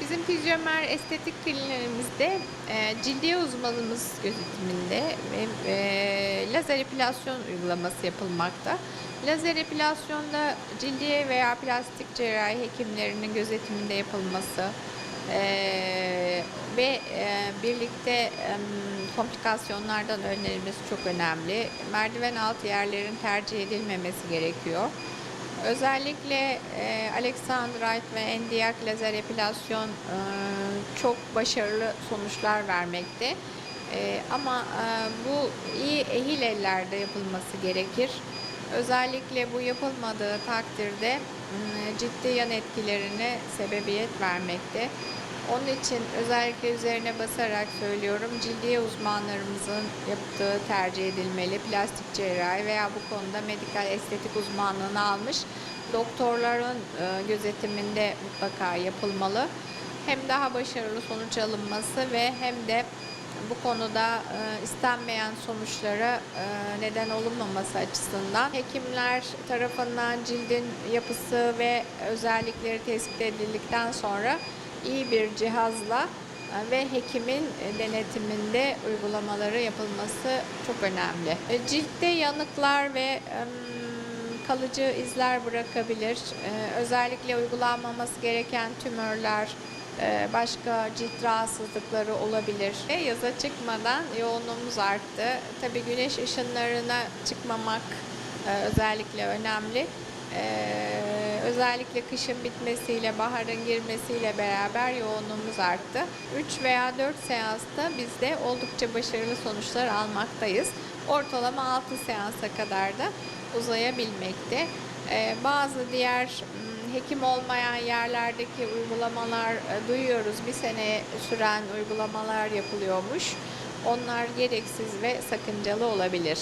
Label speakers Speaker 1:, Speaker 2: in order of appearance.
Speaker 1: Bizim fizyomer estetik kliniğimizde e, cildiye uzmanımız gözetiminde ve e, lazer epilasyon uygulaması yapılmakta. Lazer epilasyonda cildiye veya plastik cerrahi hekimlerinin gözetiminde yapılması e, ve e, birlikte e, komplikasyonlardan önlenilmesi çok önemli. Merdiven altı yerlerin tercih edilmemesi gerekiyor. Özellikle e, Alexandrite ve endiyak lazer epilasyon e, çok başarılı sonuçlar vermekte. E, ama e, bu iyi ehil ellerde yapılması gerekir. Özellikle bu yapılmadığı takdirde m, ciddi yan etkilerine sebebiyet vermekte. Onun için özellikle üzerine basarak söylüyorum. Cildiye uzmanlarımızın yaptığı tercih edilmeli. Plastik cerrahi veya bu konuda medikal estetik uzmanlığını almış doktorların e, gözetiminde mutlaka yapılmalı. Hem daha başarılı sonuç alınması ve hem de bu konuda e, istenmeyen sonuçlara e, neden olunmaması açısından hekimler tarafından cildin yapısı ve özellikleri tespit edildikten sonra iyi bir cihazla e, ve hekimin e, denetiminde uygulamaları yapılması çok önemli. E, Ciltte yanıklar ve kalıcı izler bırakabilir. Özellikle uygulanmaması gereken tümörler, başka cilt rahatsızlıkları olabilir. E, Yaza çıkmadan yoğunluğumuz arttı. Tabii güneş ışınlarına çıkmamak özellikle önemli. Ee, özellikle kışın bitmesiyle, baharın girmesiyle beraber yoğunluğumuz arttı. 3 veya 4 seansta biz de oldukça başarılı sonuçlar almaktayız. Ortalama 6 seansa kadar da uzayabilmekte. Ee, bazı diğer hekim olmayan yerlerdeki uygulamalar e, duyuyoruz. Bir sene süren uygulamalar yapılıyormuş. Onlar gereksiz ve sakıncalı olabilir.